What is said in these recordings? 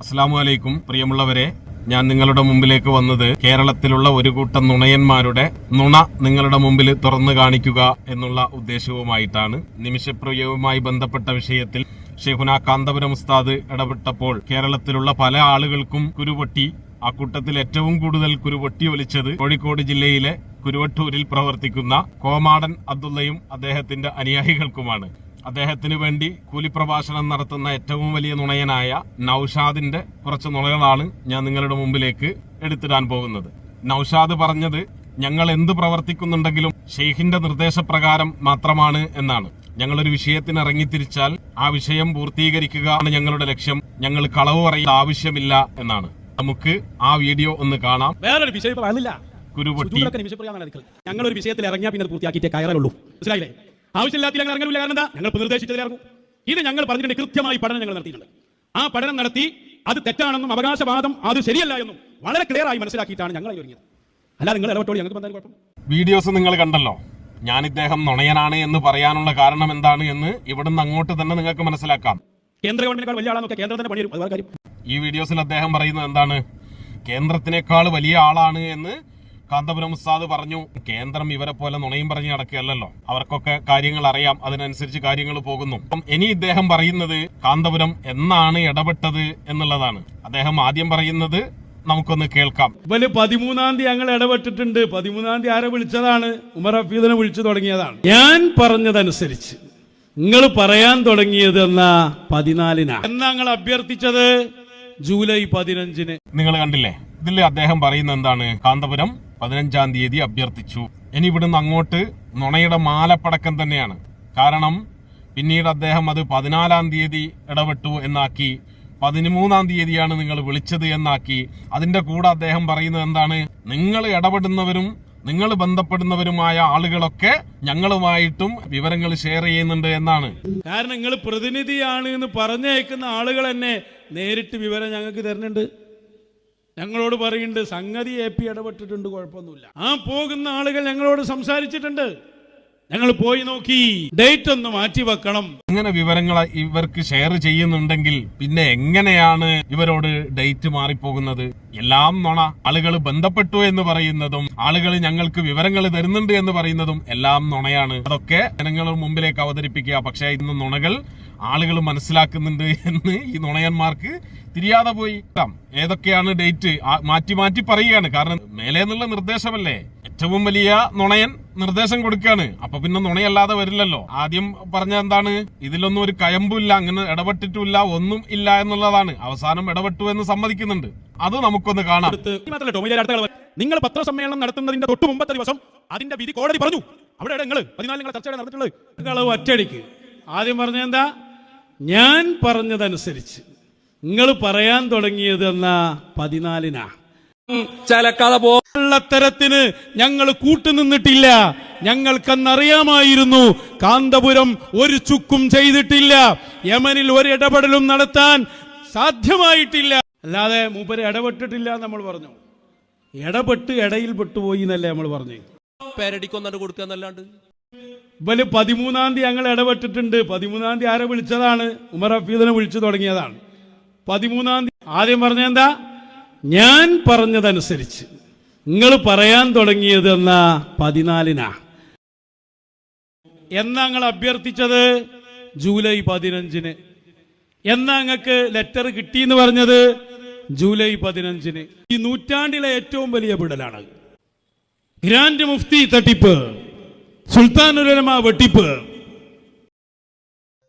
അസ്സാം വലൈക്കും പ്രിയമുള്ളവരെ ഞാൻ നിങ്ങളുടെ മുമ്പിലേക്ക് വന്നത് കേരളത്തിലുള്ള ഒരു കൂട്ടം നുണയന്മാരുടെ നുണ നിങ്ങളുടെ മുമ്പിൽ തുറന്നു കാണിക്കുക എന്നുള്ള ഉദ്ദേശവുമായിട്ടാണ് നിമിഷപ്രിയവുമായി ബന്ധപ്പെട്ട വിഷയത്തിൽ ഷെഹുന കാന്തപുരം ഉസ്താദ് ഇടപെട്ടപ്പോൾ കേരളത്തിലുള്ള പല ആളുകൾക്കും കുരുപൊട്ടി ആ കൂട്ടത്തിൽ ഏറ്റവും കൂടുതൽ കുരുപൊട്ടി ഒലിച്ചത് കോഴിക്കോട് ജില്ലയിലെ കുരുവട്ടൂരിൽ പ്രവർത്തിക്കുന്ന കോമാടൻ അബ്ദുള്ളയും അദ്ദേഹത്തിന്റെ അനുയായികൾക്കുമാണ്. അദ്ദേഹത്തിന് വേണ്ടി കൂലിപ്രഭാഷണം നടത്തുന്ന ഏറ്റവും വലിയ നുണയനായ നൌഷാദിന്റെ കുറച്ച് നുണകളാണ് ഞാൻ നിങ്ങളുടെ മുമ്പിലേക്ക് എടുത്തിടാൻ പോകുന്നത്. നൌഷാദ് പറഞ്ഞത് ഞങ്ങൾ എന്ത് പ്രവർത്തിക്കുന്നുണ്ടെങ്കിലും ഷെയ്ഖിന്റെ നിർദ്ദേശപ്രകാരം മാത്രമാണ് എന്നാണ്. ഞങ്ങളൊരു വിഷയത്തിന് ഇറങ്ങിത്തിരിച്ചാൽ ആ വിഷയം പൂർത്തീകരിക്കുക ആണ് ഞങ്ങളുടെ ലക്ഷ്യം. ഞങ്ങൾ കളവ് പറയേണ്ട ആവശ്യമില്ല എന്നാണ്. നമുക്ക് ആ വീഡിയോ ഒന്ന് കാണാം. വേറൊരു വിഷയം ഒരു വിഷയത്തിൽ ഇറങ്ങിയാൽ പിന്നെ പൂർത്തിയാക്കിയിട്ടേ കയറുള്ളൂ മനസ്സിലായില്ലേ? ആവശ്യമില്ലാത്ത ഞങ്ങൾ ഇറങ്ങില്ല കാരണം എന്താ? ഞങ്ങൾ നിർദ്ദേശിച്ചതിൽ ഇറങ്ങും ഇത് ഞങ്ങൾ പറഞ്ഞിട്ടുണ്ട് കൃത്യമായി പഠനം ഞങ്ങൾ നടത്തിയിട്ടുണ്ട്. ആ പഠനം നടത്തി അത് തെറ്റാണെന്നും അവകാശവാദം അത് ശരിയല്ല എന്നും വളരെ ക്ലിയർ ആയി മനസ്സിലാക്കിയിട്ടാണ് ഞങ്ങൾ ഒരുങ്ങിയത്. അല്ല നിങ്ങൾ ഇടപെട്ടോ ഞങ്ങൾക്ക് എന്തായാലും കുഴപ്പം വീഡിയോസ് നിങ്ങൾ കണ്ടല്ലോ. ഞാൻ ഇദ്ദേഹം നുണയനാണ് എന്ന് പറയാനുള്ള കാരണം എന്താണ് എന്ന് ഇവിടുന്ന് അങ്ങോട്ട് തന്നെ നിങ്ങൾക്ക് മനസ്സിലാക്കാം. കേന്ദ്ര ഗവൺമെന്റിനേക്കാൾ വലിയ ആളാണ് കേന്ദ്രത്തിന്റെ ഈ വീഡിയോസിൽ അദ്ദേഹം പറയുന്നത് എന്താണ്? കേന്ദ്രത്തിനേക്കാൾ വലിയ ആളാണ് എന്ന് കാന്തപുരം ഉസ്താദ് പറഞ്ഞു കേന്ദ്രം ഇവരെ പോലെ നുണയും പറഞ്ഞ് നടക്കുകയല്ലല്ലോ. അവർക്കൊക്കെ കാര്യങ്ങൾ അറിയാം അതിനനുസരിച്ച് കാര്യങ്ങൾ പോകുന്നു. അപ്പം ഇനി ഇദ്ദേഹം പറയുന്നത് കാന്തപുരം എന്നാണ് ഇടപെട്ടത് എന്നുള്ളതാണ്. അദ്ദേഹം ആദ്യം പറയുന്നത് നമുക്കൊന്ന് കേൾക്കാം. ഇവൽ പതിമൂന്നാം തീയതി ഞങ്ങൾ ഇടപെട്ടിട്ടുണ്ട്. പതിമൂന്നാം തീയതി ആരെ വിളിച്ചതാണ്? ഉമർ ഹഫീദിനെ വിളിച്ചു തുടങ്ങിയതാണ്. ഞാൻ പറഞ്ഞതനുസരിച്ച് നിങ്ങൾ പറയാൻ തുടങ്ങിയത് എന്നാ പതിനാലിനാണ് എന്നാ ഞങ്ങൾ അഭ്യർത്ഥിച്ചത്? ജൂലൈ പതിനഞ്ചിന്. നിങ്ങൾ കണ്ടില്ലേ? ഇതിൽ അദ്ദേഹം പറയുന്നത് എന്താണ്? കാന്തപുരം പതിനഞ്ചാം തീയതി അഭ്യർത്ഥിച്ചു. ഇനി ഇവിടുന്ന് അങ്ങോട്ട് നുണയുടെ മാലപ്പടക്കം തന്നെയാണ്. കാരണം പിന്നീട് അദ്ദേഹം അത് പതിനാലാം തീയതി ഇടപെട്ടു എന്നാക്കി പതിമൂന്നാം തീയതിയാണ് നിങ്ങൾ വിളിച്ചത് എന്നാക്കി അതിന്റെ കൂടെ അദ്ദേഹം പറയുന്നത് എന്താണ്? നിങ്ങൾ ഇടപെടുന്നവരും നിങ്ങൾ ബന്ധപ്പെടുന്നവരുമായ ആളുകളൊക്കെ ഞങ്ങളുമായിട്ടും വിവരങ്ങൾ ഷെയർ ചെയ്യുന്നുണ്ട് എന്നാണ്. കാരണം നിങ്ങൾ പ്രതിനിധിയാണ് എന്ന് പറഞ്ഞയക്കുന്ന ആളുകൾ തന്നെ നേരിട്ട് വിവരം ഞങ്ങൾക്ക് തരുന്നുണ്ട്. ഞങ്ങളോട് പറയുന്നുണ്ട് സംഗതി എ പി ഇടപെട്ടിട്ടുണ്ട് കുഴപ്പമൊന്നുമില്ല. ആ പോകുന്ന ആളുകൾ ഞങ്ങളോട് സംസാരിച്ചിട്ടുണ്ട്. ഞങ്ങൾ പോയി നോക്കി. ഡേറ്റ് ഒന്ന് മാറ്റി വെക്കണം. ഇങ്ങനെ വിവരങ്ങൾ ഇവർക്ക് ഷെയർ ചെയ്യുന്നുണ്ടെങ്കിൽ പിന്നെ എങ്ങനെയാണ് ഇവരോട് ഡേറ്റ് മാറിപ്പോകുന്നത്? എല്ലാം നുണ. ആളുകൾ ബന്ധപ്പെട്ടു എന്ന് പറയുന്നതും ആളുകൾ ഞങ്ങൾക്ക് വിവരങ്ങൾ തരുന്നുണ്ട് എന്ന് പറയുന്നതും എല്ലാം നുണയാണ്. അതൊക്കെ ജനങ്ങൾ മുമ്പിലേക്ക് അവതരിപ്പിക്കുക. പക്ഷേ ഇന്ന് നുണകൾ ആളുകൾ മനസ്സിലാക്കുന്നുണ്ട് എന്ന് ഈ നുണയന്മാർക്ക് തിരിയാതെ പോയി. ഏതൊക്കെയാണ് ഡേറ്റ് മാറ്റി മാറ്റി പറയുകയാണ്. കാരണം മേലെ നിർദ്ദേശമല്ലേ? ഏറ്റവും വലിയ നുണയൻ നിർദ്ദേശം കൊടുക്കുകയാണ്. അപ്പൊ പിന്നെ നുണയല്ലാതെ വരില്ലല്ലോ. ആദ്യം പറഞ്ഞ എന്താണ്? ഇതിലൊന്നും ഒരു കയമ്പുമില്ല അങ്ങനെ ഇടപെട്ടിട്ടില്ല ഒന്നും ഇല്ല എന്നുള്ളതാണ്. അവസാനം ഇടപെട്ടു എന്ന് സമ്മതിക്കുന്നുണ്ട്. അത് നമുക്കൊന്ന് കാണാം. നിങ്ങൾ പത്രസമ്മേളനം നടത്തുന്നതിന്റെ തൊട്ട് മുമ്പത്തെ ദിവസം അതിന്റെ വിധി കോടതി പറഞ്ഞു. അവിടെ നിങ്ങൾ പതിനാല് നിങ്ങൾ ചർച്ചയുടെ നടന്നിട്ടുള്ളത്. കളവ് ഒറ്റടിക്ക് ആദ്യം പറഞ്ഞ എന്താ? ഞാൻ പറഞ്ഞതനുസരിച്ച്. നിങ്ങൾ പറയാൻ തുടങ്ങിയത് എന്നാ പതിനാലിനാ? ചലക്കാതെ പോ തരത്തിന് ഞങ്ങൾ കൂട്ടുനിന്നിട്ടില്ല. ഞങ്ങൾക്കന്നറിയാമായിരുന്നു. കാന്തപുരം ഒരു ചുക്കും ചെയ്തിട്ടില്ല. യമനിൽ ഒരു ഇടപെടലും നടത്താൻ സാധ്യമായിട്ടില്ല. അല്ലാതെ മൂപ്പര് ഇടപെട്ടിട്ടില്ല നമ്മൾ പറഞ്ഞു. ഇടപെട്ട് ഇടയിൽ പെട്ടുപോയി എന്നല്ലേ നമ്മൾ പറഞ്ഞു. പേരടിക്കൊന്നു കൊടുക്കുക എന്നല്ലാണ്ട്. ഇവൽ പതിമൂന്നാം തീയതി ഞങ്ങൾ ഇടപെട്ടിട്ടുണ്ട്. പതിമൂന്നാം തീയതി ആരെ വിളിച്ചതാണ്? ഉമർ ഹഫീദിനെ വിളിച്ചു തുടങ്ങിയതാണ്. പതിമൂന്നാം തീയതി ആദ്യം പറഞ്ഞ എന്താ? ഞാൻ പറഞ്ഞതനുസരിച്ച് നിങ്ങൾ പറയാൻ തുടങ്ങിയത് എന്നാ പതിനാലിനാ. എന്നാ നിങ്ങൾ അഭ്യർത്ഥിച്ചത്? ജൂലൈ പതിനഞ്ചിന്. എന്നാ നിങ്ങൾക്ക് ലെറ്റർ കിട്ടി എന്ന് പറഞ്ഞത്? ജൂലൈ പതിനഞ്ചിന്. ഈ നൂറ്റാണ്ടിലെ ഏറ്റവും വലിയ വിടലാണ്. ഗ്രാൻഡ് മുഫ്തി തട്ടിപ്പ്. സുൽത്താനുരമ വെട്ടിപ്പ്.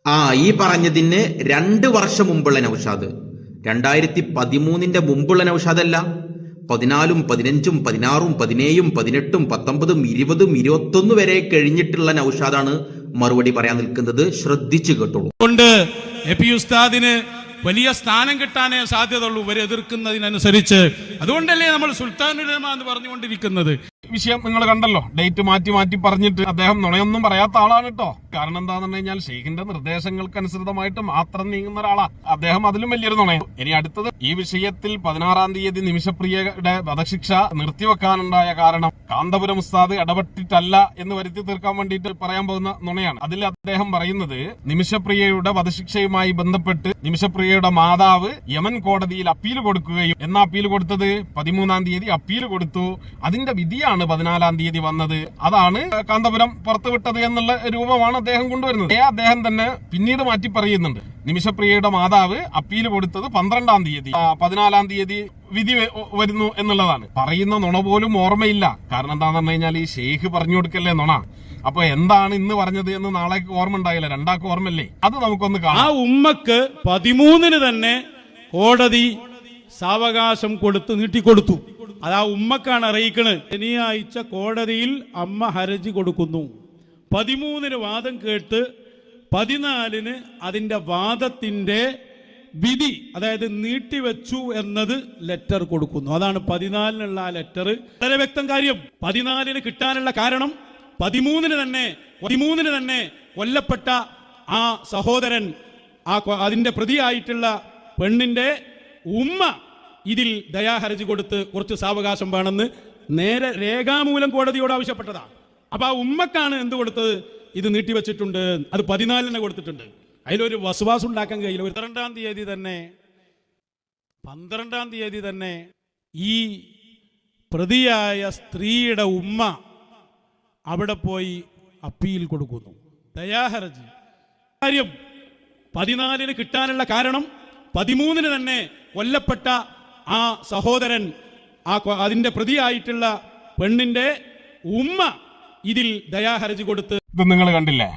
ആ ഈ പറഞ്ഞതിന് രണ്ട് വർഷം മുമ്പുള്ള നൌഷാദ്. രണ്ടായിരത്തി പതിമൂന്നിന്റെ മുമ്പുള്ള നൌഷാദല്ല. പതിനാലും പതിനഞ്ചും പതിനാറും പതിനേഴും പതിനെട്ടും പത്തൊമ്പതും ഇരുപതും ഇരുപത്തൊന്ന് വരെ കഴിഞ്ഞിട്ടുള്ള നൌഷാദാണ് മറുപടി പറയാൻ നിൽക്കുന്നത്. ശ്രദ്ധിച്ചു കേട്ടോളൂ. കൊണ്ട് എ ഉസ്താദിന് വലിയ സ്ഥാനം കിട്ടാനേ സാധ്യതയുള്ളൂ. ഇവരെ എതിർക്കുന്നതിനനുസരിച്ച്. അതുകൊണ്ടല്ലേ നമ്മൾ സുൽത്താനുലമ എന്ന് പറഞ്ഞുകൊണ്ടിരിക്കുന്നത്. വിഷയം നിങ്ങൾ കണ്ടല്ലോ. ഡേറ്റ് മാറ്റി മാറ്റി പറഞ്ഞിട്ട് അദ്ദേഹം നുണയൊന്നും പറയാത്ത ആളാണ് കേട്ടോ. കാരണം പറഞ്ഞു കഴിഞ്ഞാൽ ഷെയ്ഖിന്റെ നിർദ്ദേശങ്ങൾക്ക് അനുസൃതമായിട്ട് മാത്രം നീങ്ങുന്ന ഒരാളാ. അദ്ദേഹം അതിലും വലിയൊരു നുണയാണ്. ഇനി അടുത്തത് ഈ വിഷയത്തിൽ പതിനാറാം തീയതി നിമിഷപ്രിയയുടെ വധശിക്ഷ നിർത്തിവെക്കാനുണ്ടായ കാരണം കാന്തപുരം ഉസ്താദ് ഇടപെട്ടിട്ടല്ല എന്ന് വരുത്തി തീർക്കാൻ വേണ്ടിയിട്ട് പറയാൻ പോകുന്ന നുണയാണ്. അതിൽ അദ്ദേഹം പറയുന്നത് നിമിഷപ്രിയയുടെ വധശിക്ഷയുമായി ബന്ധപ്പെട്ട് നിമിഷപ്രിയയുടെ മാതാവ് യമൻ കോടതിയിൽ അപ്പീൽ കൊടുക്കുകയും എന്നാ അപ്പീൽ കൊടുത്തത്? പതിമൂന്നാം തീയതി അപ്പീൽ കൊടുത്തു. അതിന്റെ വിധിയാണ് പതിനാലാം തീയതി വന്നത്. അതാണ് കാന്തപുരം പുറത്തുവിട്ടത് എന്നുള്ള രൂപമാണ് അദ്ദേഹം കൊണ്ടുവരുന്നത്. അദ്ദേഹം തന്നെ പിന്നീട് മാറ്റി പറയുന്നുണ്ട്. നിമിഷപ്രിയയുടെ മാതാവ് അപ്പീൽ കൊടുത്തത് പന്ത്രണ്ടാം തീയതി. പതിനാലാം തീയതി വിധി വരുന്നു എന്നുള്ളതാണ്. പറയുന്ന നുണ പോലും ഓർമ്മയില്ല. കാരണം എന്താന്ന് പറഞ്ഞു കഴിഞ്ഞാൽ ഈ ഷെയ്ഖ് പറഞ്ഞു കൊടുക്കല്ലേ നുണ? അപ്പൊ എന്താണ് ഇന്ന് പറഞ്ഞത് എന്ന് നാളേക്ക് ഓർമ്മ ഉണ്ടായില്ല രണ്ടാൾക്ക് ഓർമ്മല്ലേ അത് നമുക്കൊന്ന് കാണാം. ആ ഉമ്മക്ക് പതിമൂന്നിന് തന്നെ കോടതി സാവകാശം കൊടുത്ത് നീട്ടിക്കൊടുത്തു. അത് ആ ഉമ്മക്കാണ് അറിയിക്കണത് ശനിയാഴ്ച കോടതിയിൽ അമ്മ ഹരജി കൊടുക്കുന്നു. പതിമൂന്നിന് വാദം കേട്ട് പതിനാലിന് അതിന്റെ വാദത്തിന്റെ വിധി അതായത് നീട്ടിവെച്ചു എന്നത് ലെറ്റർ കൊടുക്കുന്നു. അതാണ് പതിനാലിനുള്ള ആ ലെറ്റർ വളരെ വ്യക്തം കാര്യം. പതിനാലിന് കിട്ടാനുള്ള കാരണം പതിമൂന്നിന് തന്നെ പതിമൂന്നിന് തന്നെ കൊല്ലപ്പെട്ട ആ സഹോദരൻ ആ അതിന്റെ പ്രതിയായിട്ടുള്ള പെണ്ണിന്റെ ഉമ്മ ഇതിൽ ദയാഹർജി കൊടുത്ത് കുറച്ച് സാവകാശം വേണമെന്ന് നേരെ രേഖാമൂലം കോടതിയോട് ആവശ്യപ്പെട്ടതാണ്. അപ്പൊ ആ ഉമ്മക്കാണ് എന്ത് കൊടുത്തത്? ഇത് നീട്ടിവെച്ചിട്ടുണ്ട് അത് പതിനാലിന് കൊടുത്തിട്ടുണ്ട്. അതിലൊരു വസുവാസം ഉണ്ടാക്കാൻ കഴിയില്ല. ഒരു പന്ത്രണ്ടാം തീയതി തന്നെ പന്ത്രണ്ടാം തീയതി തന്നെ ഈ പ്രതിയായ സ്ത്രീയുടെ ഉമ്മ അവിടെ പോയി അപ്പീൽ കൊടുക്കുന്നു. ദയാഹർജി കാര്യം പതിനാലിന് കിട്ടാനുള്ള കാരണം പതിമൂന്നിന് തന്നെ കൊല്ലപ്പെട്ട ആ സഹോദരൻ ആ അതിന്റെ പ്രതിയായിട്ടുള്ള പെണ്ണിന്റെ ഉമ്മ ഇതിൽ ദയാഹർജി കൊടുത്ത് ഇത് നിങ്ങൾ കണ്ടില്ലേ?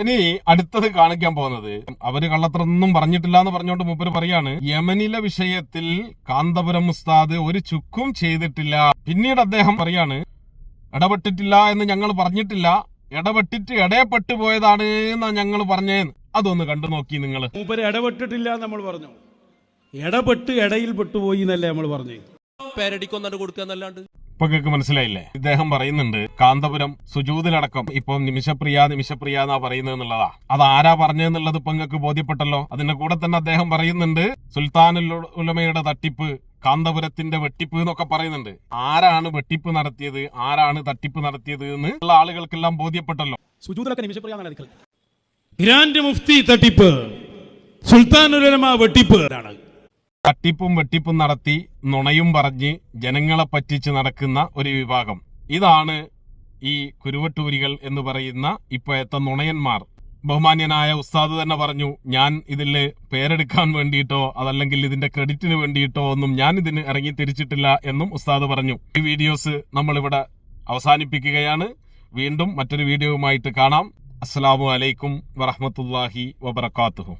ഇനി അടുത്തത് കാണിക്കാൻ പോകുന്നത്. അവർ കള്ളത്രൊന്നും പറഞ്ഞിട്ടില്ല എന്ന് പറഞ്ഞുകൊണ്ട് മൂപ്പര് പറയാണ് യമനിലെ വിഷയത്തിൽ കാന്തപുരം ഉസ്താദ് ഒരു ചുക്കും ചെയ്തിട്ടില്ല. പിന്നീട് അദ്ദേഹം പറയാണ് ഇടപെട്ടിട്ടില്ല എന്ന് ഞങ്ങൾ പറഞ്ഞിട്ടില്ല. ഇടപെട്ടിട്ട് ഇടയപ്പെട്ടു പോയതാണ് എന്നാ ഞങ്ങൾ പറഞ്ഞേന്ന്. അതൊന്ന് കണ്ടു നോക്കി നിങ്ങൾ മൂപ്പര് ഇടപെട്ടിട്ടില്ല എന്ന് നമ്മൾ പറഞ്ഞു. ഇടപെട്ട് ഇടയിൽ പെട്ടുപോയി എന്നല്ലേ നമ്മൾ പറഞ്ഞു? പേരടിക്കൊന്നു കൊടുക്കുക എന്നല്ലാണ്ട്. ഇപ്പൊ കേക്ക് മനസ്സിലായില്ലേ? ഇദ്ദേഹം പറയുന്നുണ്ട് കാന്തപുരം സുജൂതിലടക്കം ഇപ്പൊ നിമിഷപ്രിയ നിമിഷപ്രിയ എന്നാ പറയുന്നത് എന്നുള്ളതാ. അത് ആരാ പറഞ്ഞതെന്നുള്ളത് ഇപ്പൊ നിങ്ങൾക്ക് ബോധ്യപ്പെട്ടല്ലോ? അതിന്റെ കൂടെ തന്നെ അദ്ദേഹം പറയുന്നുണ്ട് സുൽത്താനുൽ ഉലമയുടെ തട്ടിപ്പ് കാന്തപുരത്തിന്റെ വെട്ടിപ്പ് എന്നൊക്കെ പറയുന്നുണ്ട്. ആരാണ് വെട്ടിപ്പ് നടത്തിയത് ആരാണ് തട്ടിപ്പ് നടത്തിയത് എന്ന് ഉള്ള ആളുകൾക്കെല്ലാം ബോധ്യപ്പെട്ടല്ലോ. നിമിഷപ്രിയ ഗ്രാൻഡ് മുഫ്തി തട്ടിപ്പ് സുൽത്താനുലമ വെട്ടിപ്പ്. ആണ് തട്ടിപ്പും വെട്ടിപ്പും നടത്തി നുണയും പറഞ്ഞ് ജനങ്ങളെ പറ്റിച്ച് നടക്കുന്ന ഒരു വിഭാഗം. ഇതാണ് ഈ കുരുവട്ടൂരികൾ എന്ന് പറയുന്ന ഇപ്പോഴത്തെ നുണയന്മാർ. ബഹുമാന്യനായ ഉസ്താദ് തന്നെ പറഞ്ഞു ഞാൻ ഇതിൽ പേരെടുക്കാൻ വേണ്ടിയിട്ടോ അതല്ലെങ്കിൽ ഇതിന്റെ ക്രെഡിറ്റിന് വേണ്ടിയിട്ടോ ഒന്നും ഞാൻ ഇതിന് ഇറങ്ങി തിരിച്ചിട്ടില്ല എന്നും ഉസ്താദ് പറഞ്ഞു. ഈ വീഡിയോസ് നമ്മളിവിടെ അവസാനിപ്പിക്കുകയാണ്. വീണ്ടും മറ്റൊരു വീഡിയോയുമായിട്ട് കാണാം. അസ്സലാമു അലൈക്കും വറഹമത്തല്ലാഹി വബർക്കാത്തുഹു